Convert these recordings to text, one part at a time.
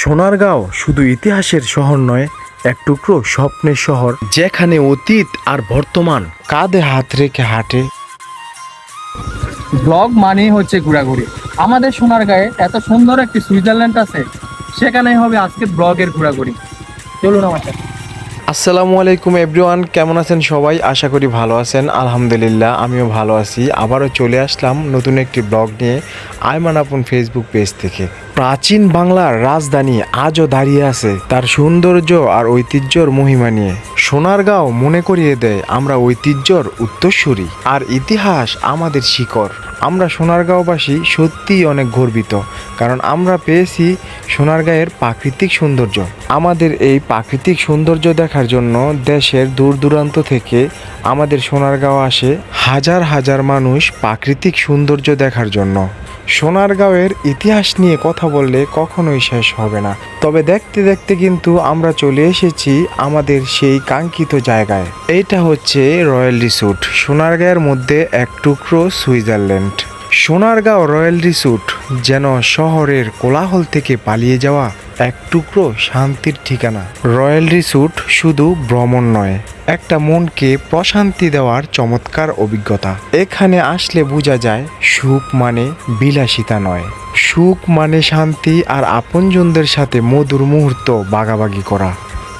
সোনারগাঁও শুধু ইতিহাসের শহর নয় এক টুকরো স্বপ্নের শহর। যেখানে অতীত আর বর্তমান কাঁধে হাত রেখে হাঁটে। ব্লগ মানেই হচ্ছে ঘোরাঘুরি। আমাদের সোনারগাঁয়ে এত সুন্দর একটি সুইজারল্যান্ড আছে সেখানেই হবে আজকে ব্লগের ঘোরাঘুরি। চলুন আমার সাথে। আসসালামু আলাইকুম এভরিওয়ান কেমন আছেন সবাই? আশা করি ভালো আছেন আলহামদুলিল্লাহ আমিও ভালো আছি। আবারও চলে আসলাম নতুন একটি ব্লগ নিয়ে আয়মান আপন ফেসবুক পেজ থেকে। প্রাচীন বাংলার রাজধানী আজও দাঁড়িয়ে আছে তার সৌন্দর্য আর ঐতিহ্যর মহিমা নিয়ে। সোনারগাঁও মনে করিয়ে দেয়, আমরা ঐতিহ্যর উত্তরসূরি আর ইতিহাস আমাদের শিকড়। আমরা সোনারগাঁওবাসী সত্যিই অনেক গর্বিত, কারণ আমরা পেয়েছি সোনারগাঁয়ের প্রাকৃতিক সৌন্দর্য। আমাদের এই প্রাকৃতিক সৌন্দর্য দেখার জন্য দেশের দূর দূরান্ত থেকে আমাদের সোনারগাঁও আসে হাজার হাজার মানুষ প্রাকৃতিক সৌন্দর্য দেখার জন্য। সোনারগাঁওয়ের ইতিহাস নিয়ে কথা বললে কখনোই শেষ হবে না। তবে দেখতে দেখতে কিন্তু আমরা চলে এসেছি আমাদের সেই কাঙ্ক্ষিত জায়গায়। এইটা হচ্ছে রয়্যাল রিসোর্ট, সোনারগাঁয়ের মধ্যে এক টুকরো সুইজারল্যান্ড। সোনারগাঁও রয়্যাল রিসোর্ট যেন শহরের কোলাহল থেকে পালিয়ে যাওয়া এক টুকরো শান্তির ঠিকানা। রয়্যাল রিসোর্ট শুধু ভ্রমণ নয়, একটা মনকে প্রশান্তি দেওয়ার চমৎকার অভিজ্ঞতা। এখানে আসলে বোঝা যায়, সুখ মানে বিলাসিতা নয়। সুখ মানে শান্তি আর আপনজনদের সাথে মধুর মুহূর্ত বাগাবাগি করা।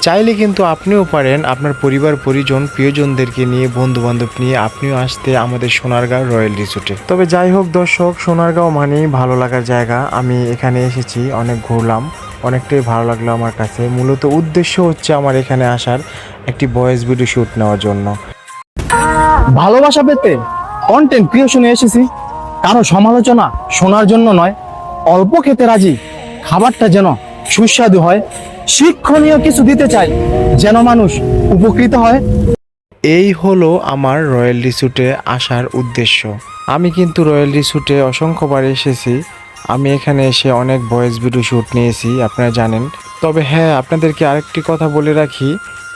চাইলে কিন্তু আপনিও পারেন আপনার পরিবার, পরিজন, প্রিয়জনদেরকে নিয়ে বন্ধু বান্ধব নিয়ে আপনিও আসতে আমাদের সোনারগাঁও রয়্যাল রিসোর্টে। তবে যাই হোক দর্শক, সোনারগাঁও মানেই ভালো লাগার জায়গা। আমি এখানে এসেছি, অনেক ঘুরলাম, অনেকটাই ভালো লাগল আমার কাছে। মূলত উদ্দেশ্য হচ্ছে আমার এখানে আসার একটি ভয়েস ভিডিও শ্যুট নেওয়ার জন্য। ভালোবাসা পেতে কন্টেন্ট ক্রিয়েশনে এসেছি। কারও সমালোচনা শোনার জন্য নয় অল্প খেতে রাজি। খাবারটা যেন সুস্বাদু হয়, শিক্ষণীয় কিছু দিতে চাই, যেন মানুষ উপকৃত হয়। এই হলো আমার রয়্যাল রিসুটে আসার উদ্দেশ্য। আমি কিন্তু রয়্যাল রিসুটে অসংখ্যবার এসেছি। আমি এখানে এসে অনেক ভয়েস ভিডিও শ্যুট নিয়েছি, আপনারা জানেন। তবে হ্যাঁ আপনাদেরকে আরেকটি কথা বলে রাখি,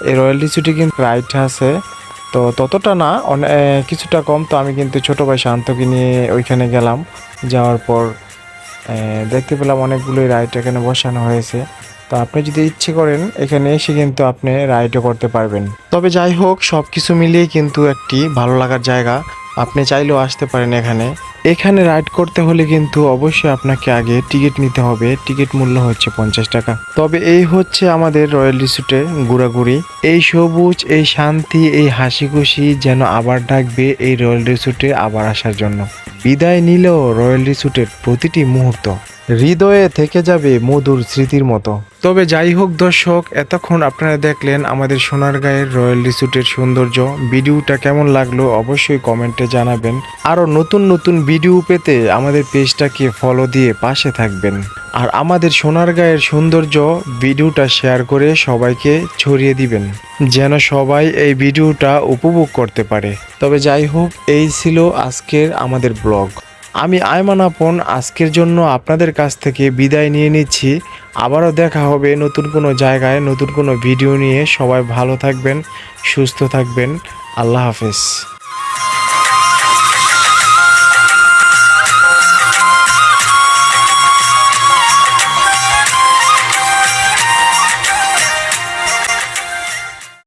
এই রয়্যাল রিসুটে কিন্তু রাইট আছে। তো ততটা না কিছুটা কম। তো আমি কিন্তু ছোটো ভাই শান্তকে নিয়ে ওইখানে গেলাম, যাওয়ার পর দেখতে পেলাম অনেকগুলোই রাইড এখানে বসানো হয়েছে। তো আপনি যদি ইচ্ছে করেন, এখানে এসে কিন্তু আপনি রাইডও করতে পারবেন। তবে যাই হোক সব কিছু মিলিয়ে কিন্তু একটি ভালো লাগার জায়গা। আপনি চাইলেও আসতে পারেন এখানে। এখানে রাইড করতে হলে কিন্তু অবশ্যই আপনাকে আগে টিকিট নিতে হবে। টিকিট মূল্য হচ্ছে পঞ্চাশ টাকা। তবে এই হচ্ছে আমাদের রয়্যাল রিসুটে ঘোরাঘুরি। এই সবুজ, এই শান্তি, এই হাসি খুশি যেন আবার ডাকবে এই রয়্যাল রিসুটে আবার আসার জন্য। বিদায় নিলেও রয়্যাল রিসুটের প্রতিটি মুহূর্ত। হৃদয়ে থেকে যাবে মধুর স্মৃতির মতো। তবে যাই হোক দর্শক, এতক্ষণ আপনারা দেখলেন আমাদের সোনার সোনারগাঁয়ের রয়্যাল রিসুটের সৌন্দর্য। ভিডিওটা কেমন লাগল অবশ্যই কমেন্টে জানাবেন। আরও নতুন নতুন ভিডিও পেতে আমাদের পেজটাকে ফলো দিয়ে পাশে থাকবেন। আর আমাদের সোনারগাঁয়ের সৌন্দর্য ভিডিওটা শেয়ার করে সবাইকে ছড়িয়ে দিবেন, যেন সবাই এই ভিডিওটা উপভোগ করতে পারে। তবে যাই হোক, এই ছিল আজকের আমাদের ব্লগ। আমি আয়মান আপন আজকের জন্য আপনাদের কাছ থেকে বিদায় নিয়ে নিচ্ছি। আবারও দেখা হবে নতুন কোনো জায়গায়, নতুন কোনো ভিডিও নিয়ে। সবাই ভালো থাকবেন, সুস্থ থাকবেন। আল্লাহ হাফেজ।